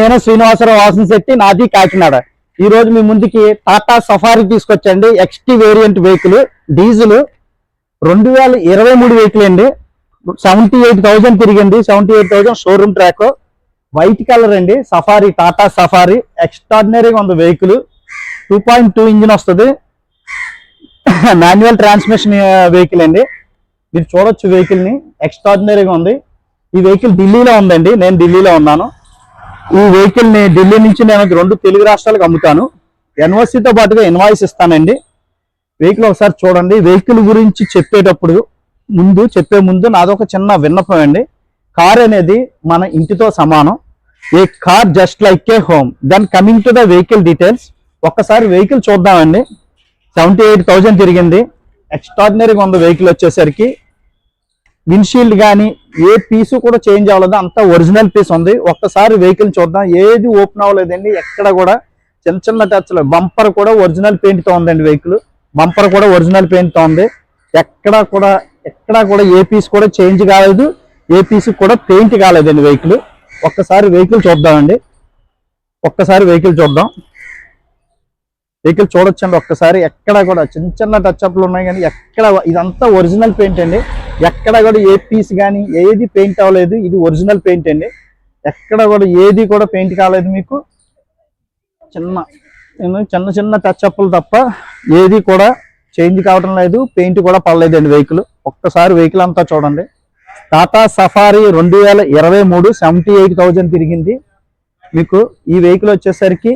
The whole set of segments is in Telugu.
నేను శ్రీనివాసరావు వాసన శెట్టి నాది కాకినాడ. ఈ రోజు మీ ముందుకి టాటా సఫారీ తీసుకొచ్చండి. ఎక్స్టీ వేరియంట్ వెహికల్ డీజిల్ రెండు వేల ఇరవై మూడు వెహికల్ అండి. సెవెంటీ ఎయిట్ థౌజండ్ తిరిగింది. Seventy eight thousand showroom track white colour అండి సఫారీ టాటా సఫారీ ఎక్స్ట్రాడినరీగా ఉంది vehicle two point two engine వస్తుంది. మాన్యువల్ ట్రాన్స్మిషన్ వెహికల్ అండి. మీరు చూడొచ్చు వెహికల్ని. ఎక్స్ట్రాడినరీగా ఉంది. ఈ వెహికల్ ఢిల్లీలో ఉందండి. నేను ఢిల్లీలో ఉన్నాను. ఈ వెహికల్ని ఢిల్లీ నుంచి నేను రెండు తెలుగు రాష్ట్రాలకు అమ్ముతాను. NOC పాటుగా ఇన్వాయిస్ ఇస్తానండి. వెహికల్ ఒకసారి చూడండి. వెహికల్ గురించి చెప్పేటప్పుడు ముందు చెప్పే ముందు నాదొక చిన్న విన్నపం అండి. కార్ అనేది మన ఇంటితో సమానం. A car just like a home then coming to the vehicle details ఒక్కసారి వెహికల్ చూద్దామండి. సెవెంటీ ఎయిట్ థౌజండ్ తిరిగింది ఎక్స్ట్రాడినరీగా ఉంది వెహికల్ వచ్చేసరికి. విండ్షీల్డ్ కానీ ఏ పీసు కూడా చేంజ్ అవ్వలేదు. అంతా ఒరిజినల్ పీస్ ఉంది. ఒక్కసారి వెహికల్ చూద్దాం. ఏది ఓపెన్ అవ్వలేదండి. ఎక్కడ కూడా చిన్న చిన్న టచ్లు బంపర్ కూడా ఒరిజినల్ పెయింట్తో ఉందండి వెహికల్ బంపర్ కూడా ఒరిజినల్ పెయింట్తో ఉంది. ఎక్కడ కూడా ఎక్కడ కూడా ఏ పీస్ కూడా చేంజ్ కాలేదు. ఏ పీస్ కూడా పెయింట్ కాలేదండి వెహికల్ ఒక్కసారి వెహికల్ చూద్దామండి. ఒక్కసారి వెహికల్ చూద్దాం. వెహికల్ చూడొచ్చండి ఒక్కసారి. ఎక్కడ కూడా చిన్న చిన్న టచ్ అప్లు ఉన్నాయి కానీ ఎక్కడ ఇదంతా ఒరిజినల్ పెయింట్ అండి. ఎక్కడ కూడా ఏ పీస్ కానీ ఏది పెయింట్ అవ్వలేదు. ఇది ఒరిజినల్ పెయింట్ అండి. ఎక్కడ కూడా ఏది కూడా పెయింట్ కాలేదు మీకు. చిన్న చిన్న చిన్న టచ్ అప్లు తప్ప ఏది కూడా చేంజ్ కావడం లేదు. పెయింట్ కూడా పడలేదండి వెహికల్ ఒక్కసారి వెహికల్ అంతా చూడండి. టాటా సఫారీ రెండు వేల ఇరవై మూడు సెవెంటీ ఎయిట్ థౌజండ్ తిరిగింది. మీకు ఈ వెహికల్ వచ్చేసరికి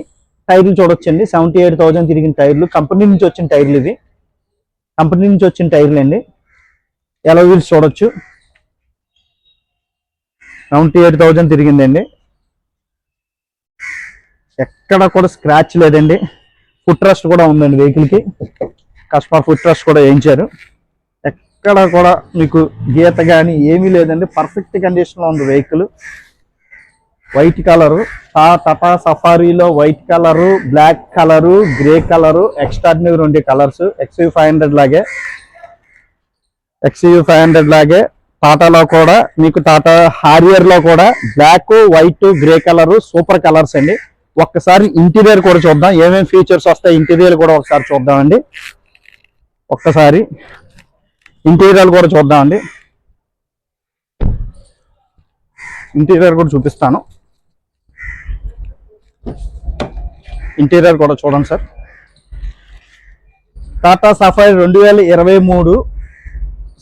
టైర్లు చూడొచ్చండి. సెవెంటీ ఎయిట్ థౌజండ్ తిరిగిన టైర్లు కంపెనీ నుంచి వచ్చిన టైర్లు ఇవి. కంపెనీ నుంచి వచ్చిన టైర్లు అండి. ఎలా వీల్స్ చూడొచ్చు. సెవెంటీ ఎయిట్ థౌజండ్ తిరిగిందండి. ఎక్కడ కూడా స్క్రాచ్ లేదండి. ఫుట్ రెస్ట్ కూడా ఉందండి వెహికల్కి కస్టమర్ ఫుట్ రెస్ట్ కూడా వేయించారు. ఎక్కడ కూడా మీకు గీత కానీ ఏమీ లేదండి. పర్ఫెక్ట్ కండిషన్లో ఉంది vehicle white colour Tata సఫారీలో white colour black colour grey colour extraordinary ఉండే కలర్స్ ఎక్స్వీ ఫైవ్ హండ్రెడ్ లాగే. ఎక్స్యూ ఫైవ్ హండ్రెడ్ లాగే టాటాలో కూడా మీకు టాటా హారియర్లో కూడా black white grey colour super colours అండి. ఒక్కసారి ఇంటీరియర్ కూడా చూద్దాం. ఏమేమి ఫీచర్స్ వస్తాయి ఇంటీరియర్ కూడా ఒకసారి చూద్దామండి. ఒక్కసారి ఇంటీరియర్ కూడా చూద్దామండి. ఇంటీరియర్ కూడా చూపిస్తాను. ఇంటీరియర్ కూడా చూడండి సార్. టాటా సఫారీ రెండు వేల ఇరవై మూడు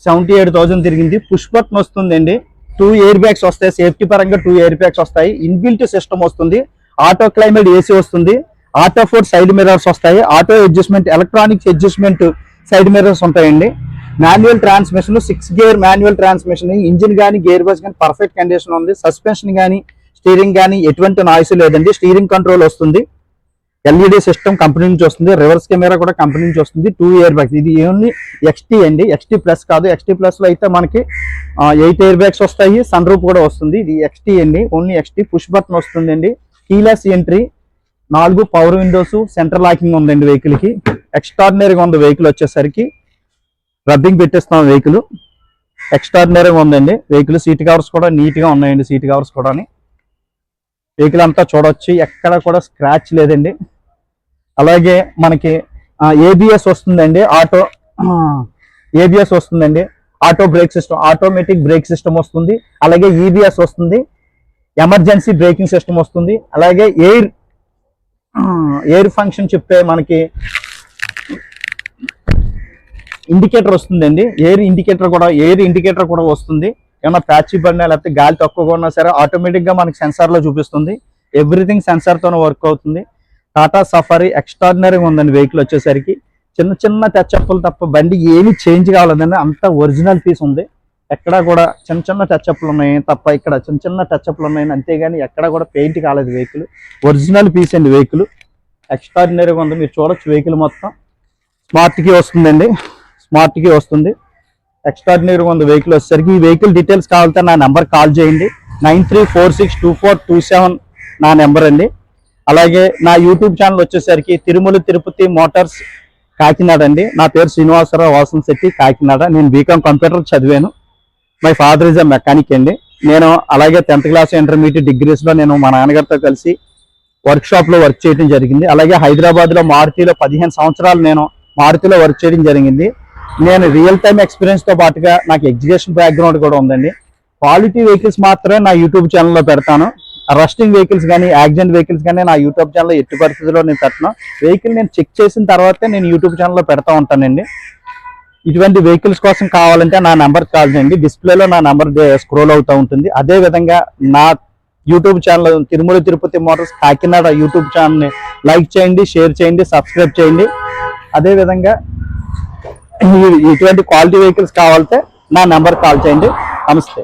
సెవెంటీ ఎయిట్ థౌసండ్ తిరిగింది. పుష్ బటన్ వస్తుందండి. టూ ఎయిర్ బ్యాగ్స్ వస్తాయి. సేఫ్టీ పరంగా టూ ఎయిర్ బ్యాగ్స్ వస్తాయి. ఇన్బిల్ట్ సిస్టమ్ వస్తుంది. ఆటో క్లైమేట్ ఏసీ వస్తుంది. ఆటో ఫోర్ సైడ్ మిరర్స్ వస్తాయి. Auto adjustment electronics adjustment side mirrors ఉంటాయండి. Manual transmission six gear manual transmission engine కానీ గేర్ బస్ కానీ పర్ఫెక్ట్ కండిషన్ ఉంది. సస్పెన్షన్ కానీ స్టీరింగ్ కానీ ఎటువంటి నాయిస్ లేదండి. స్టీరింగ్ కంట్రోల్ వస్తుంది. ఎల్ఈడి సిస్టమ్ కంపెనీ నుంచి వస్తుంది రివర్స్ కెమెరా కూడా కంపెనీ నుంచి వస్తుంది టూ ఇయర్ బ్యాగ్స్ ఇది ఓన్లీ ఎక్స్టీ అండి ఎక్స్టీ ప్లస్ కాదు. ఎక్స్టీ ప్లస్లో అయితే మనకి ఎయిట్ ఇయర్ బ్యాగ్స్ వస్తాయి సన్ రూప్ కూడా వస్తుంది. ఇది ఎక్స్టీ అండి ఓన్లీ ఎక్స్టీ పుష్ బటన్ వస్తుందండి. కీలెస్ ఎంట్రీ నాలుగు పవర్ విండోస్ సెంటర్ లాకింగ్ ఉందండి వెహికల్కి ఎక్స్ట్రాడినరీగా ఉంది వెహికల్ వచ్చేసరికి. రబ్బింగ్ పెట్టేస్తాం వెహికల్ ఎక్స్ట్రాడినరీగా ఉందండి. వెహికల్ సీట్ కవర్స్ కూడా నీట్గా ఉన్నాయండి సీట్ కవర్స్ కూడా వెహికల్ అంతా చూడవచ్చు ఎక్కడ కూడా స్క్రాచ్ లేదండి. అలాగే మనకి ఏబిఎస్ వస్తుందండి ఆటో ఏబిఎస్ వస్తుందండి auto brake system automatic brake system వస్తుంది అలాగే ఈబిఎస్ వస్తుంది ఎమర్జెన్సీ బ్రేకింగ్ సిస్టమ్ వస్తుంది అలాగే ఎయిర్ ఎయిర్ ఫంక్షన్ చెప్పే మనకి ఇండికేటర్ వస్తుందండి ఎయిర్ ఇండికేటర్ కూడా ఎయిర్ ఇండికేటర్ కూడా వస్తుంది ఏమన్నా ప్యాచ్ పడినా లేకపోతే గాలి తక్కువగా ఉన్నా సరే ఆటోమేటిక్గా మనకి సెన్సార్లో చూపిస్తుంది ఎవ్రీథింగ్ సెన్సార్తోనే వర్క్ అవుతుంది టాటా సఫారీ ఎక్స్ట్రాడినరీగా ఉందండి వెహికల్ వచ్చేసరికి. చిన్న చిన్న టచ్అప్లు తప్ప బండి ఏమి చేంజ్ కావాలండి అంత ఒరిజినల్ పీస్ ఉంది. ఎక్కడ కూడా చిన్న చిన్న టచ్అప్లు ఉన్నాయి తప్ప ఇక్కడ చిన్న చిన్న టచ్అప్లు ఉన్నాయి. అంతేగాని ఎక్కడ కూడా పెయింట్ కాలేదు వెహికల్ ఒరిజినల్ పీస్ అండి వెహికల్ ఎక్స్ట్రాడినరీగా ఉంది. మీరు చూడొచ్చు వెహికల్ మొత్తం. స్మార్ట్కి వస్తుందండి. స్మార్ట్కి వస్తుంది. ఎక్స్ట్రాడినరీగా ఉంది వెహికల్ వచ్చేసరికి. ఈ వెహికల్ డీటెయిల్స్ కావాలంటే నా నెంబర్ కాల్ చేయండి. Nine three four six two four two seven నా నెంబర్ అండి. అలాగే నా యూట్యూబ్ ఛానల్ వచ్చేసరికి తిరుమల తిరుపతి మోటార్స్ కాకినాడ అండి. నా పేరు శ్రీనివాసరావు వాసన్ శెట్టి కాకినాడ. నేను బీకామ్ కంప్యూటర్ చదివాను. My father is a mechanic అండి. నేను అలాగే టెన్త్ క్లాస్ ఇంటర్మీడియట్ డిగ్రీస్లో నేను మా నాన్నగారితో కలిసి వర్క్ వర్క్ చేయడం జరిగింది. అలాగే హైదరాబాద్లో మారుతిలో పదిహేను సంవత్సరాలు నేను మారుతిలో వర్క్ చేయడం జరిగింది. నేను రియల్ టైమ్ ఎక్స్పీరియన్స్తో పాటుగా నాకు ఎడ్యుకేషన్ బ్యాక్గ్రౌండ్ కూడా ఉందండి. క్వాలిటీ వెహికల్స్ మాత్రమే నా యూట్యూబ్ ఛానల్లో పెడతాను. రస్టింగ్ వెహికల్స్ కానీ యాక్సిడెంట్ వెహికల్స్ కానీ నా యూట్యూబ్ ఛానల్లో ఎట్టి పరిస్థితుల్లో నేను పెట్టను. వెహికల్ నేను చెక్ చేసిన తర్వాతే నేను యూట్యూబ్ ఛానల్లో పెడతా ఉంటానండి. ఇటువంటి వెహికల్స్ కోసం కావాలంటే నా నెంబర్ కాల్ చేయండి. డిస్ప్లేలో నా నెంబర్ స్క్రోల్ అవుతూ ఉంటుంది. అదే విధంగా నా YouTube channel Tirumala Tirupati motors Kakinada YouTube ఛానల్ని లైక్ చేయండి షేర్ చేయండి సబ్స్క్రైబ్ చేయండి. అదే విధంగా ఇటువంటి క్వాలిటీ వెహికల్స్ కావాలంటే నా నెంబర్ కాల్ చేయండి. నమస్తే.